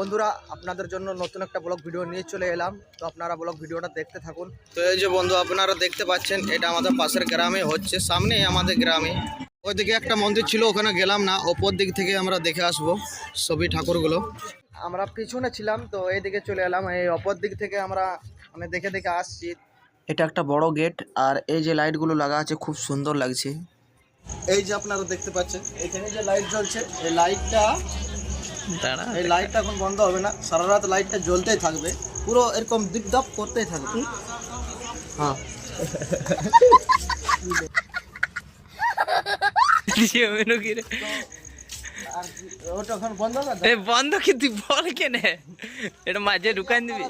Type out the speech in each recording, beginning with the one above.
বন্ধুরা, আপনাদের জন্য নতুন একটা ব্লগ ভিডিও নিয়ে চলে এলাম। তো আপনারা ব্লগ ভিডিওটা দেখতে থাকুন। তো এই যে বন্ধু, আপনারা দেখতে পাচ্ছেন, এটা আমাদের পাশের গ্রামে হচ্ছে, সামনেই আমাদের গ্রামে। ওইদিকে একটা মন্দির ছিল, ওখানে গেলাম না, ওপর দিক থেকে আমরা দেখে আসব সবই ঠাকুরগুলো। আমরা পিছনে ছিলাম, তো এইদিকে চলে এলাম, এই অপর দিক থেকে আমরা মানে দেখে দেখে আসছি। এটা একটা বড় গেট, আর এই যে লাইটগুলো লাগা আছে, খুব সুন্দর লাগছে। এই যে আপনারা দেখতে পাচ্ছেন, এখানে যে লাইট জ্বলছে, এই লাইটটা দাঁড়া এই লাইটটা এখন বন্ধ হবে না। সারা রাত লাইটটা জ্বলতেই থাকবে। পুরো এরকম দিপদাপ করতেই থাকবে। হ্যাঁ। এখন বন্ধ কি? তুই বল কেনে? এটা মাঝে ঢুকান দিবি।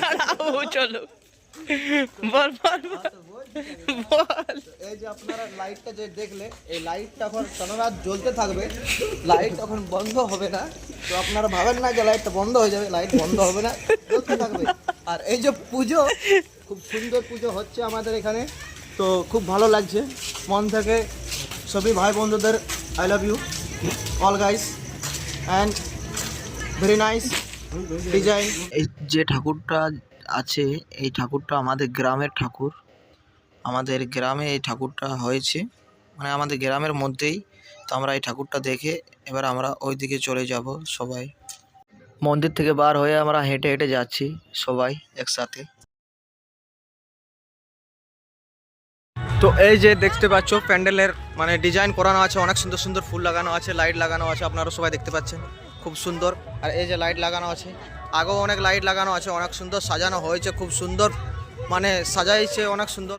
দাঁড়াও চলো। বল বল বল। বল। এই যে আপনারা লাইটটা যে দেখলে এই লাইটটা এখন সারা রাত জ্বলতে থাকবে। লাইট এখন বন্ধ হবে না। তো আপনারা ভাবেন না যে লাইটটা বন্ধ হয়ে যাবে লাইট বন্ধ হবে না জ্বলতে থাকবে। আর এই যে পুজো খুব সুন্দর পুজো হচ্ছে আমাদের এখানে। তো খুব ভালো লাগছে। মন থেকে সবই ভাই বন্ধুদের I love you all guys and very nice design এই যে ঠাকুরটা আছে এই ঠাকুরটা আমাদের গ্রামের ঠাকুর। আমাদের গ্রামে এই ঠাকুরটা হয়েছে। মানে আমাদের গ্রামের মধ্যেই তো আমরা এই ঠাকুরটা দেখে এবার আমরা ওই দিকে চলে যাব সবাই। মন্দির থেকে বার হয়ে আমরা হেঁটে হেঁটে যাচ্ছি সবাই একসাথে। তো এই যে দেখতে পাচ্ছ, প্যান্ডেলের মানে ডিজাইন করানো আছে, অনেক সুন্দর সুন্দর ফুল লাগানো আছে, লাইট লাগানো আছে, আপনারা সবাই দেখতে পাচ্ছেন, খুব সুন্দর। আর এই যে লাইট লাগানো আছে, আগেও অনেক লাইট লাগানো আছে, অনেক সুন্দর সাজানো হয়েছে, খুব সুন্দর মানে সাজাইছে, অনেক সুন্দর।